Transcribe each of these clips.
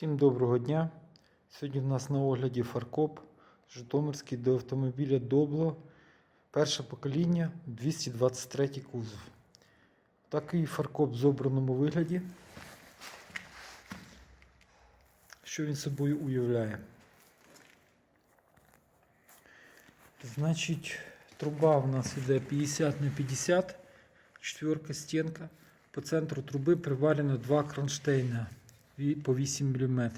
Всім доброго дня. Сьогодні в нас на огляді фаркоп Житомирський до автомобіля Добло. Перше покоління 223 кузов. Такий фаркоп в зобраному вигляді. Що він собою уявляє? Значить, труба в нас іде 50 на 50, четверка стінка. По центру труби приварено два кронштейна по 8 мм.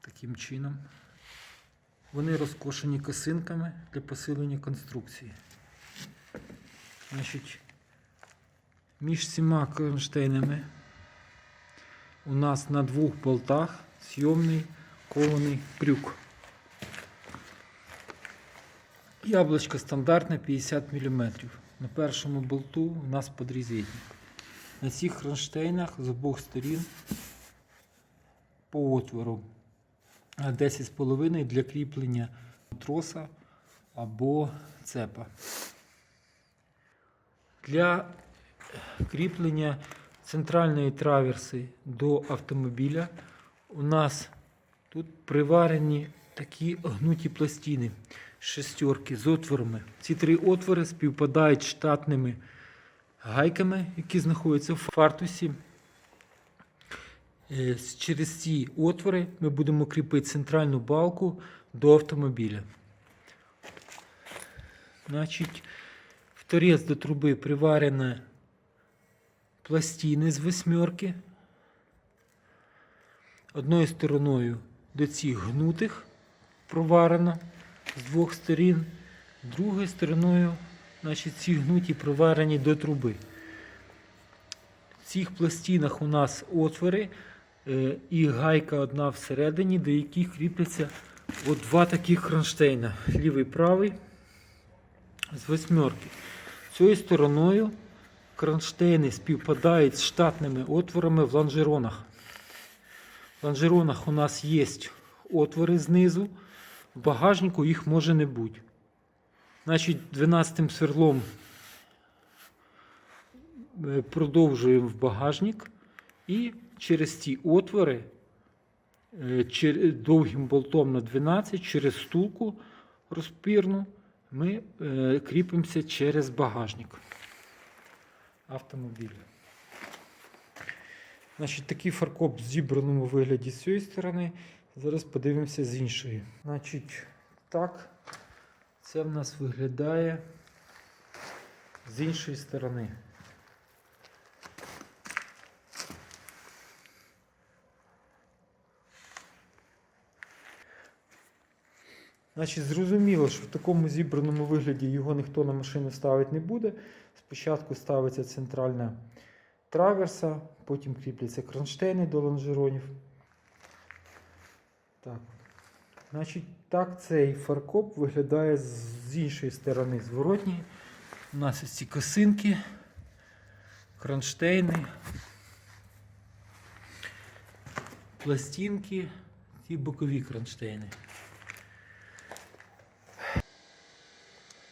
Таким чином. Вони розкошені косинками для посилення конструкції. Значить, між цими кронштейнами у нас на двох болтах зйомний кований крюк. Яблочко стандартне 50 мм. На першому болту у нас подрізетник. На цих кронштейнах з обох сторін по отвору 10,5 для кріплення троса або цепа. Для кріплення центральної траверси до автомобіля у нас тут приварені такі гнуті пластини шестерки з отворами. Ці три отвори співпадають з штатними гайками, які знаходяться в фартусі. Е, Через ці отвори ми будемо кріпити центральну балку до автомобіля. Значить, в торець до труби приварені пластини з восьмерки. Одною стороною до цих гнутих проварено з двох сторін, другою стороною значить, ці гнуті проварені до труби. В цих пластинах у нас отвори е, і гайка одна всередині, до яких кріпляться от два таких кронштейна. Лівий правий з восьмерки. Цією стороною кронштейни співпадають з штатними отворами в лонжеронах. В лонжеронах у нас є отвори знизу, в багажнику їх може не бути. Значить, 12 сверлом е, продовжуємо в багажник і через ці отвори е, довгим болтом на 12 через стулку розпірну ми е, кріпимося через багажник автомобіля. Значить, такий фаркоп в зібраному вигляді з цієї сторони. Зараз подивимося з іншої. Значить, так, це в нас виглядає з іншої сторони. Значить, зрозуміло, що в такому зібраному вигляді його ніхто на машину ставити не буде. Спочатку ставиться центральна траверса, потім кріпляться кронштейни до лонжеронів. Так. Значить, так цей фаркоп виглядає з іншої сторони зворотньої. У нас ось ці косинки, кронштейни, пластинки і бокові кронштейни.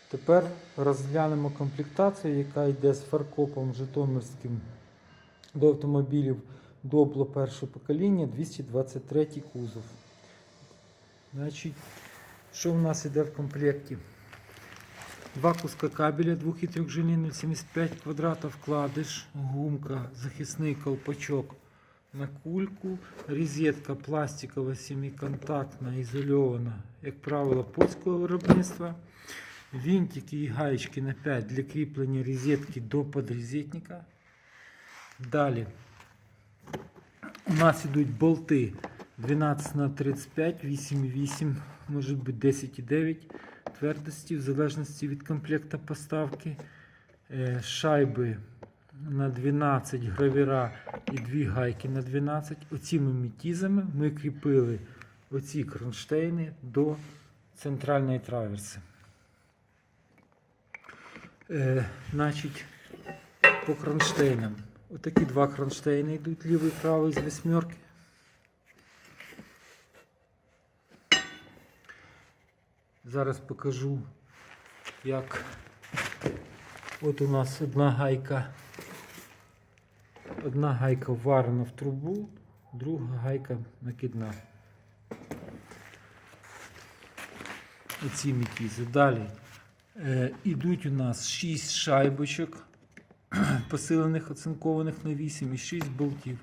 Тепер розглянемо комплектацію, яка йде з фаркопом Житомирським до автомобілів Добло першого покоління 223 кузов. Значить, що в нас йде в комплекті? Два куска кабеля 2 і 3 жилі 0,75 квадрата, вкладиш, гумка, захисний колпачок на кульку, розетка пластикова семиконтактна, ізольована, як правило, польського виробництва. Винтики і гаечки на 5 для кріплення розетки до подрозетника. Далі у нас йдуть болти 12 на 35, 8,8, може бути 10,9 твердості, в залежності від комплекту поставки. Е, Шайби на 12 гравіра і дві гайки на 12. Оціми мітізами ми кріпили оці кронштейни до центральної траверси. Е, значить, по кронштейнам. Отакі два кронштейни йдуть, лівий і правий з восьмерки. Зараз покажу, як от у нас одна гайка Одна гайка вварена в трубу, друга гайка накидна. Оці мітізи. Далі е, ідуть у нас 6 шайбочок, посилених, оцинкованих на 8 і 6 болтів.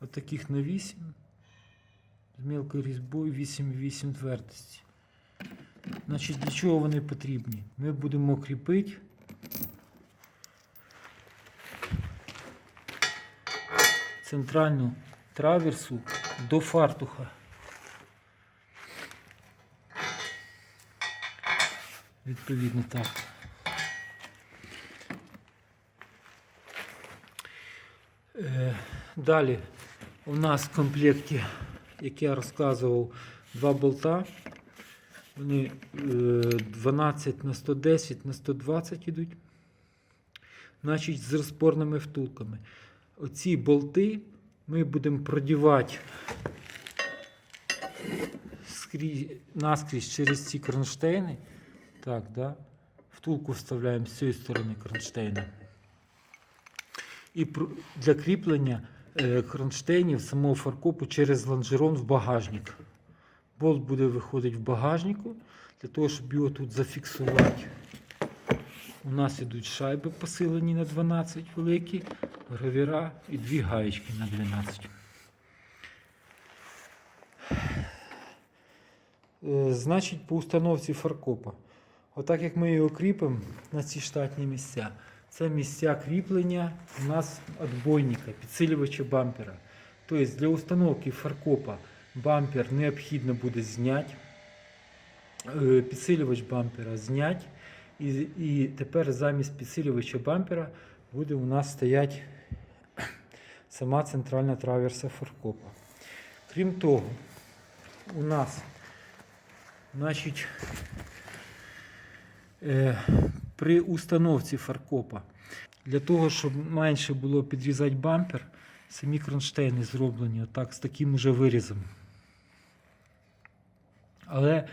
От на 8. З мілкою різьбою 8,8 твердості. Значить, для чого вони потрібні? Ми будемо кріпити центральну траверсу до фартуха. Відповідно так. Е, Далі у нас в комплекті, як я розказував, два болта. Вони е, 12 на 110 на 120 йдуть. Значить, з розпорними втулками. Оці болти ми будемо продівати скрізь, наскрізь через ці кронштейни. Так, да? Втулку вставляємо з цієї сторони кронштейна. І для кріплення е, кронштейнів самого фаркопу через лонжерон в багажник. Болт буде виходити в багажнику. Для того, щоб його тут зафіксувати. У нас ідуть шайби посилені на 12 великі, гравіра і дві гаєчки на 12. Е, Значить, по установці фаркопа. Отак як ми його кріпимо на ці штатні місця, це місця кріплення у нас отбойника, підсилювача бампера. Тобто для установки фаркопа бампер необхідно буде зняти, е, підсилювач бампера зняти. І, і тепер замість підсилювача бампера буде у нас стояти сама центральна траверса фаркопа. Крім того, у нас значить, е, при установці фаркопа для того, щоб менше було підрізати бампер, самі кронштейни зроблені отак з таким уже вирізом. Але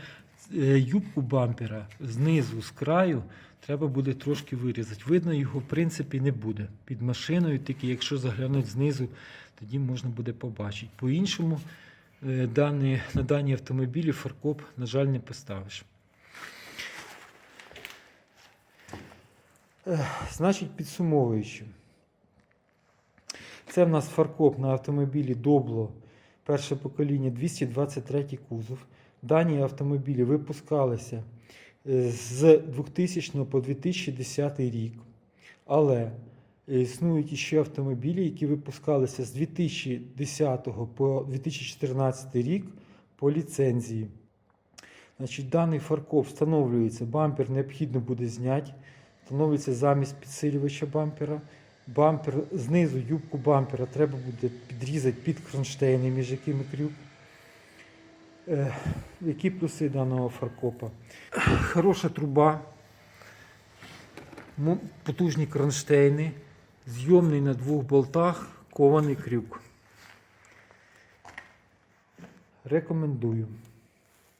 е, юбку бампера знизу, з краю, треба буде трошки вирізати. Видно, його в принципі не буде. Під машиною, тільки якщо заглянути знизу, тоді можна буде побачити. По-іншому е, на дані автомобілі фаркоп, на жаль, не поставиш. Е, Значить, підсумовуючи. Це в нас фаркоп на автомобілі Добло перше покоління 223 кузов. Дані автомобілі випускалися е, з 2000 по 2010 рік. Але е, існують іще автомобілі, які випускалися з 2010 по 2014 рік по ліцензії. Значить, даний фаркоп встановлюється, бампер необхідно буде зняти, встановлюється замість підсилювача бампера. Бампер знизу юбку бампера треба буде підрізати під кронштейни, між якими крюк. Е, які плюси даного фаркопа? Хороша труба, потужні кронштейни, зйомний на двох болтах, кований крюк. Рекомендую.